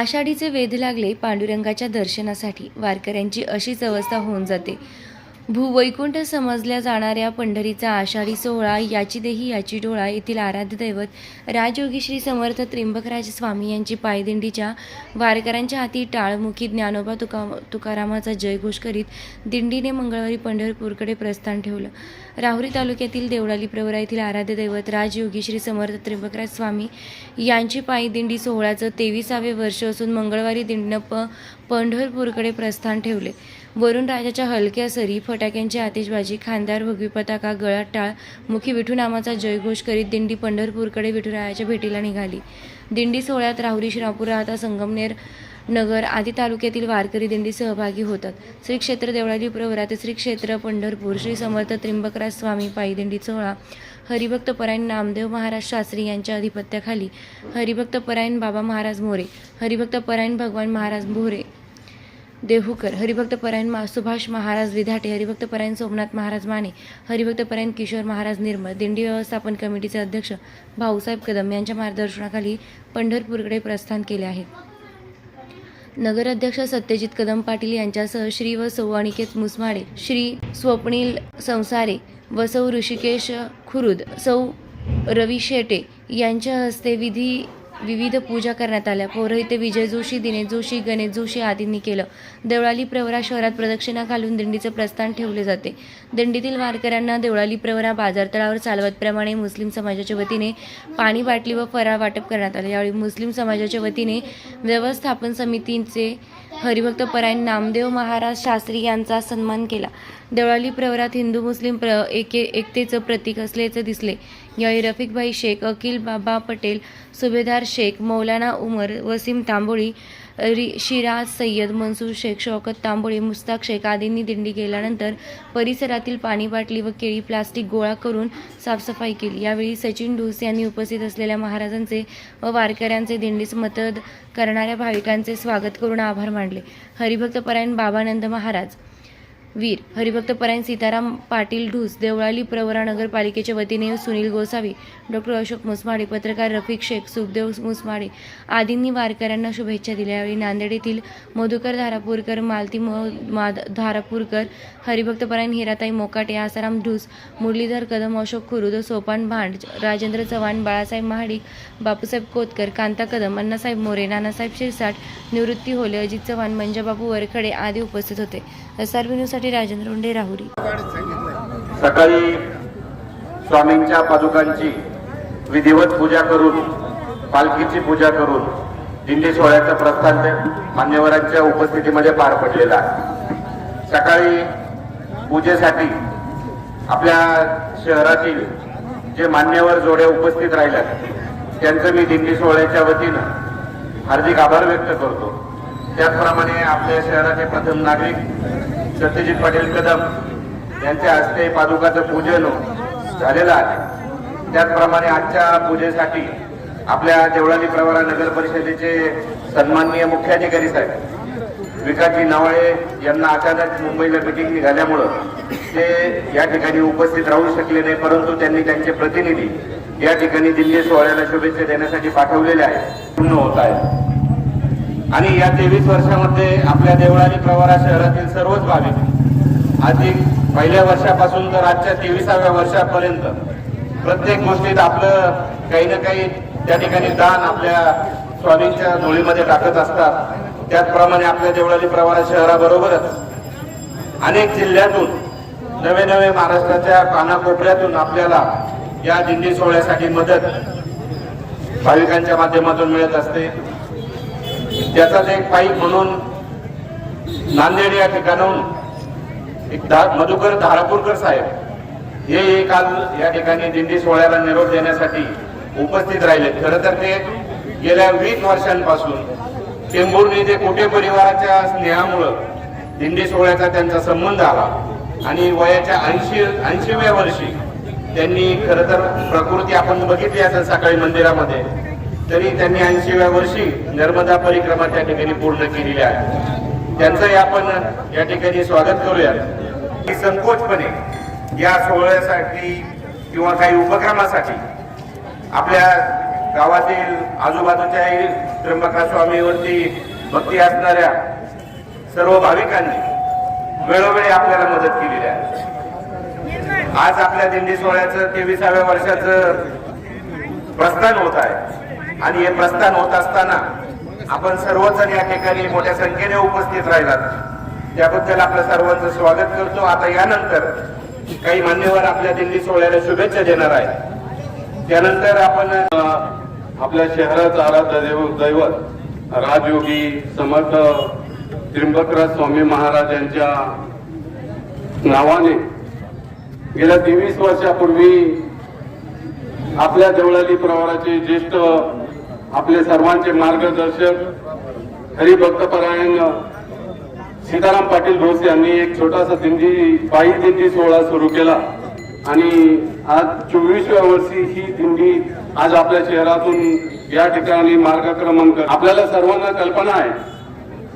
आषाढीचे वेध लागले पांडुरंगाच्या दर्शनासाठी वारकऱ्यांची अशीच अवस्था होऊन जाते. भूवैकुंठ समजल्या जाणाऱ्या पंढरीचा आषाढी सोहळा याची देही याची डोळा येथील आराध्य दैवत राजयोगी श्री समर्थ त्र्यंबकराज स्वामी यांची पायदिंडीच्या वारकऱ्यांच्या हाती टाळमुखी ज्ञानोबा तुका तुकारामाचा जयघोष करीत दिंडीने मंगळवारी पंढरपूरकडे प्रस्थान ठेवलं. राहुरी तालुक्यातील देवळाली प्रवरा येथील आराध्य दैवत राजयोगी श्री समर्थ त्र्यंबकराज स्वामी यांची पायदिंडी सोहळ्याचं तेविसावे वर्ष असून मंगळवारी दिंडीनं प पंढरपूरकडे प्रस्थान ठेवले. वरून राजाच्या हलक्या सरी फटाक्यांची आतिषबाजी खांदार भगवी पताका गळाटाळ टाळ मुखी विठू नामाचा जयघोष करीत दिंडी पंढरपूरकडे विठुरायाच्या भेटीला निघाली. दिंडी सोहळ्यात राहुरी श्रीरामपूर राहता संगमनेर नगर आदी तालुक्यातील वारकरी दिंडी सहभागी होतात. श्री क्षेत्र देवळाली प्रवरात श्री क्षेत्र पंढरपूर श्री समर्थ त्रिंबकराज स्वामी पायी दिंडी सोहळा. हरिभक्त परायण नामदेव महाराज शास्त्री यांच्या अधिपत्याखाली. हरिभक्त परायण बाबा महाराज मोरे. हरिभक्त परायण भगवान महाराज भोरे. देहूकर हरिभक्त परायण मा सुभाष महाराज विधाटे हरिभक्त परायण सोमनाथ महाराज माने हरिभक्त परायण किशोर महाराज निर्मळ दिंडी व्यवस्थापन कमिटीचे अध्यक्ष भाऊसाहेब कदम यांच्या मार्गदर्शनाखाली पंढरपूरकडे प्रस्थान केले आहे. नगराध्यक्ष सत्यजित कदम पाटील यांच्यासह श्री व सौ अनिकेत मुसमाडे श्री स्वप्नील संसारे व सौ ऋषिकेश खुरुद सौ रवी शेटे यांच्या हस्ते विधी विविध पूजा करण्यात आल्या. पौरोहित्य विजय जोशी दिनेश जोशी गणेश जोशी आदींनी केलं. देवळाली प्रवरा शहरात प्रदक्षिणा घालून दिंडीचं प्रस्थान ठेवले जाते. दिंडीतील वारकऱ्यांना देवळाली प्रवरा बाजारतळावर चालवतप्रमाणे मुस्लिम समाजाच्या वतीने पाणी बाटली व फराळ वाटप करण्यात आले. यावेळी मुस्लिम समाजाच्या वतीने व्यवस्थापन समितीचे हरिभक्त परायण नामदेव महाराज शास्त्री यांचा सन्मान केला. देवळाली प्रवरात हिंदू मुस्लिम प्र एके एकतेचं प्रतीक असल्याचं दिसले. यावेळी रफिकभाई शेख अकिल बाबा पटेल सुभेदार शेख मौलाना उमर वसीम तांबोळी रि शिराज सय्यद मनसूर शेख शौकत तांबोळी मुस्ताक शेख आदींनी दिंडी गेल्यानंतर परिसरातील पाणी बाटली व केळी प्लास्टिक गोळा करून साफसफाई केली. यावेळी सचिन ढोस यांनी उपस्थित असलेल्या महाराजांचे व वारकऱ्यांचे दिंडीस मतद करणाऱ्या भाविकांचे स्वागत करून आभार मानले. हरिभक्तपरायण बाबानंद महाराज. वीर हरिभक्त परायण सीताराम पाटील ढूस देवळाली प्रवरा नगरपालिकेच्या वतीने सुनील गोसावी डॉक्टर अशोक मुसमाडे पत्रकार रफिक शेख सुखदेव मुसमाडे आदींनी वारकऱ्यांना शुभेच्छा दिल्या. यावेळी नांदेड येथील मधुकर धारापूरकर मालती मो माद धारापूरकर हरिभक्त परायण हिराताई मोकाटे आसाराम ढूस मुरलीधर कदम अशोक खुरुद सोपान भांड राजेंद्र चव्हाण बाळासाहेब महाडिक बापूसाहेब कोतकर कांता कदम अण्णासाहेब मोरे नानासाहेब शिरसाट निवृत्ती होले अजित चव्हाण मंजाबाबू वरखडे आदी उपस्थित होते. एस आर बी न्यूजसाठी राजेंद्र उंडे राहुरी. सकाळी स्वामींच्या पादुकांची विधिवत पूजा करून पालखीची पूजा करून दिंडी सोहळ्याचं प्रस्थान मान्यवरांच्या उपस्थितीमध्ये पार पडलेला आहे. सकाळी पूजेसाठी आपल्या शहरातील जे मान्यवर जोड्या उपस्थित राहिल्यात त्यांचं मी दिंडी सोहळ्याच्या वतीनं हार्दिक आभार व्यक्त करतो. त्याचप्रमाणे आपल्या शहराचे प्रथम नागरिक सत्यजित पाटील कदम यांच्या हस्ते पादुकाचं पूजन झालेलं आहे. त्याचप्रमाणे आजच्या पूजेसाठी आपल्या देवळाली प्रवरा नगर परिषदेचे सन्माननीय मुख्याधिकारी साहेब विकासजी नवाळे यांना अचानक मुंबईला मिटिंग निघाल्यामुळं ते या ठिकाणी उपस्थित राहू शकले नाही परंतु त्यांनी त्यांचे प्रतिनिधी या ठिकाणी दिल्ली सोहळ्याला शुभेच्छा देण्यासाठी पाठवलेले आहे पूर्ण होत आहे. आणि या तेवीस वर्षामध्ये आपल्या देवळाली प्रवारा शहरातील सर्वच भाविक आधी पहिल्या वर्षापासून तर आजच्या तेविसाव्या वर्षापर्यंत प्रत्येक गोष्टीत आपलं काही ना काही त्या ठिकाणी दान आपल्या स्वामींच्या धुळीमध्ये टाकत असतात. त्याचप्रमाणे आपल्या देवळाली प्रवारा शहराबरोबरच अनेक जिल्ह्यातून नवे नवे महाराष्ट्राच्या कानाकोपऱ्यातून आपल्याला या दिंडी सोहळ्यासाठी मदत भाविकांच्या माध्यमातून मिळत असते. त्याचाच एक पाईप म्हणून नांदेड या ठिकाणाहून एक धा मधुकर धारापूरकर साहेब हे काल या ठिकाणी दिंडी सोहळ्याला निरोप देण्यासाठी उपस्थित राहिले खरं तर ते गेल्या वीस वर्षांपासून टेंभुर्णी ते कोटे परिवाराच्या स्नेहामुळं दिंडी सोहळ्याचा त्यांचा संबंध आला आणि वयाच्या ऐंशी ऐंशीव्या वर्षी त्यांनी खरं तर प्रकृती आपण बघितली असेल सकाळी मंदिरामध्ये तरी त्यांनी ऐंशीव्या वर्षी नर्मदा परिक्रमा त्या ठिकाणी पूर्ण केलेली आहे त्यांचंही आपण या ठिकाणी स्वागत करूया की संकोचपणे या सोहळ्यासाठी किंवा काही उपक्रमासाठी आपल्या गावातील आजूबाजूच्याही त्र्यंबका स्वामीवरती भक्ती असणाऱ्या सर्व भाविकांनी वेळोवेळी आपल्याला मदत केलेली आहे. आज आपल्या दिंडी सोहळ्याचं तेविसाव्या वर्षाचं प्रस्थान होत आहे. आणि हे प्रस्थान होत असताना आपण सर्वजण या ठिकाणी मोठ्या संख्येने उपस्थित राहिलात. त्याबद्दल आपलं सर्वांचं स्वागत करतो. आता यानंतर काही मान्यवर आपल्या दिंडी सोहळ्याला शुभेच्छा देणार आहे त्यानंतर आपण आपल्या शहराचा आराध्य देव- दैवत राजयोगी समर्थ त्र्यंबकराज स्वामी महाराज यांच्या नावाने गेल्या तेवीस वर्षापूर्वी आपल्या देवळाली प्रवाराचे ज्येष्ठ आपले सर्वांचे मार्गदर्शक हरिभक्तपरायण सीताराम पाटील भोस यांनी एक छोटासा दिंडी पायी दिंडी सोहळा सुरू केला. आणि आज चोवीसव्या वर्षी ही दिंडी आज आपल्या शहरातून या ठिकाणी मार्गक्रमण आपल्याला सर्वांना कल्पना आहे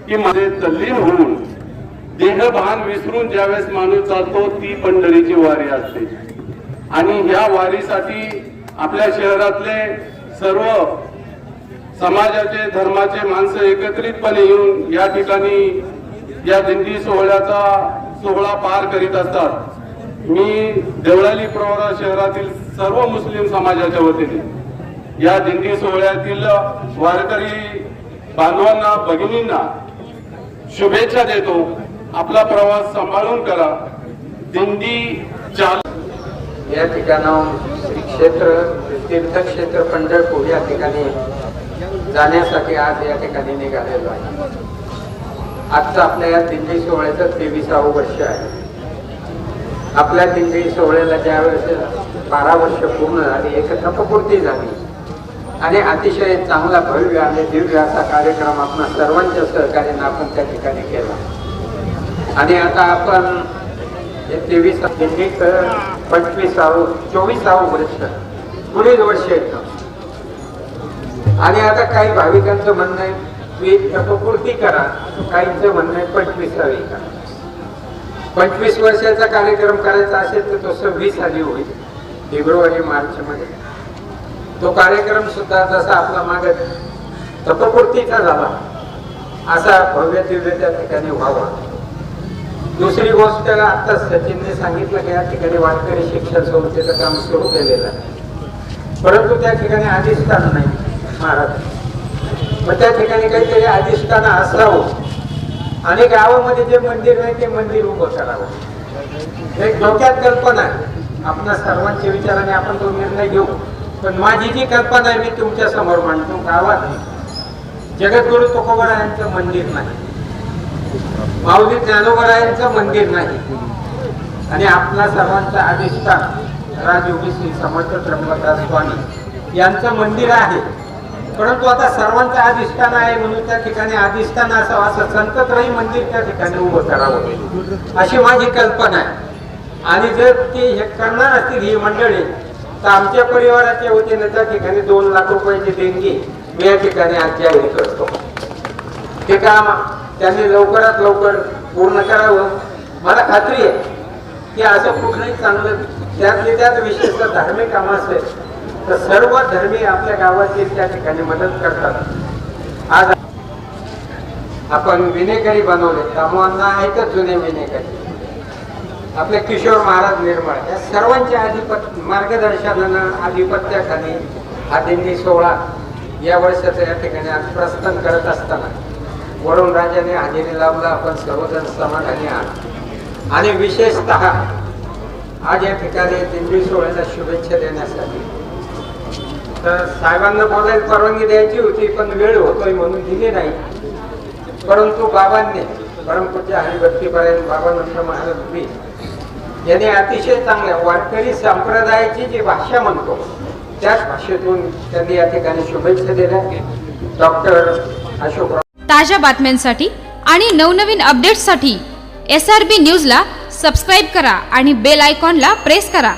की माझे तल्लीन होऊन देहभान विसरून ज्यावेळेस माणूस चालतो ती पंढरीची वारी असते. आणि ह्या वारीसाठी आपल्या शहरातले सर्व समाजाचे धर्माचे माणसं एकत्रितपणे येऊन या ठिकाणी या दिंडी सोहळ्याचा सोहळा पार करीत असतात. मी देवळाली प्रवरा शहरातील सर्व मुस्लिम समाजाच्या वतीने या दिंडी सोहळ्यातील वारकरी बांधवांना भगिनींना शुभेच्छा देतो. आपला प्रवास सांभाळून करा. दिंडी चाल या ठिकाणाहून श्री क्षेत्र तीर्थक्षेत्र पंढरपूर या ठिकाणी जाण्यासाठी आज या ठिकाणी निघालेलो आहे. आजचं आपल्या या दिंडी सोहळ्याचं तेविसावं वर्ष आहे. आपल्या दिंडी सोहळ्याला ज्या वेळेस बारा वर्ष पूर्ण झाली एक तपपूर्ती झाली. आणि अतिशय चांगला भव्य आणि दिव्य असा कार्यक्रम आपण सर्वांच्या सहकार्यानं आपण त्या ठिकाणी केला. आणि आता आपण तेवीस दिंडीचं पंचवीसावं चोवीसावं वर्ष पुढील वर्ष येतं. आणि आता काही भाविकांचं म्हणणं आहे की तपपूर्ती करा. काहींचं म्हणणं आहे पंचवीसावी करा. पंचवीस वर्षाचा कार्यक्रम करायचा असेल तर तो सव्वीस साली होईल फेब्रुवारी मार्च मध्ये तो कार्यक्रम सुद्धा जसा आपला मागे तपपूर्तीचा झाला असा भव्य दिव्य त्या ठिकाणी व्हावा. दुसरी गोष्ट आता सचिनने सांगितलं की या ठिकाणी वारकरी शिक्षण संस्थेचं काम सुरू केलेलं आहे. परंतु त्या ठिकाणी आधीच स्थान नाही. महाराज मग त्या ठिकाणी काहीतरी अधिष्ठान असावं. आणि गावामध्ये जे मंदिर नाही ते मंदिर उभं करावं. एक डोक्यात कल्पना आहे. आपल्या सर्वांच्या विचाराने आपण तो निर्णय घेऊ. पण माझी जी कल्पना आहे मी तुमच्यासमोर मांडतो. गावात जगद्गुरु तुकोबरायांचं मंदिर नाही. माऊली ज्ञानोबरायांचं मंदिर नाही. आणि आपला सर्वांचा अधिष्ठान राजयोगी श्री समर्थ त्र्यंबकदास स्वामी यांचं मंदिर आहे. परंतु आता सर्वांचं अधिष्ठान आहे म्हणून त्या ठिकाणी अधिष्ठान असावं असं संतत्रही मंदिर त्या ठिकाणी उभं करावं अशी माझी कल्पना आहे. आणि जर ते हे करणार असतील ही मंडळी तर आमच्या परिवाराच्या वतीने त्या ठिकाणी दोन लाख रुपयाची देणगी मी या ठिकाणी आजच्या वेळी करतो. ते काम त्यांनी लवकरात लवकर पूर्ण करावं. मला खात्री आहे की असं कुठलंही चांगलं त्यातले त्यात विशेषतः धार्मिक काम असेल तर सर्व धर्मी आपल्या गावातील त्या ठिकाणी मदत करतात. आज आपण विनेकरी बनवले. तामोंना आहेत जुने विनेकरी आपले किशोर महाराज निर्मळ. या सर्वांच्या अधिपत मार्गदर्शनानं आधिपत्याखाली हा दिंडी सोहळा या वर्षाचं या ठिकाणी आज प्रस्थान करत असताना वरुण राजाने हजेरी लावला. आपण सर्वजण समाधानी आहात. आणि विशेषतः आज या ठिकाणी दिंडी सोहळ्याला शुभेच्छा देण्यासाठी तर साहेबांना बोलायला परवानगी द्यायची होती पण वेळ होतोय म्हणून दिली नाही. परंतु बाबांनी परमपूज्य हरिभक्तीपर्यंत बाबानंतर महाराज मी यांनी अतिशय चांगल्या वारकरी संप्रदायाची जी भाषा म्हणतो त्याच भाषेतून त्यांनी या ठिकाणी शुभेच्छा दिल्या. डॉक्टर अशोक ताज्या बातम्यांसाठी आणि नवनवीन अपडेट्ससाठी एस आर बी न्यूजला सबस्क्राईब करा आणि बेल आयकॉनला प्रेस करा.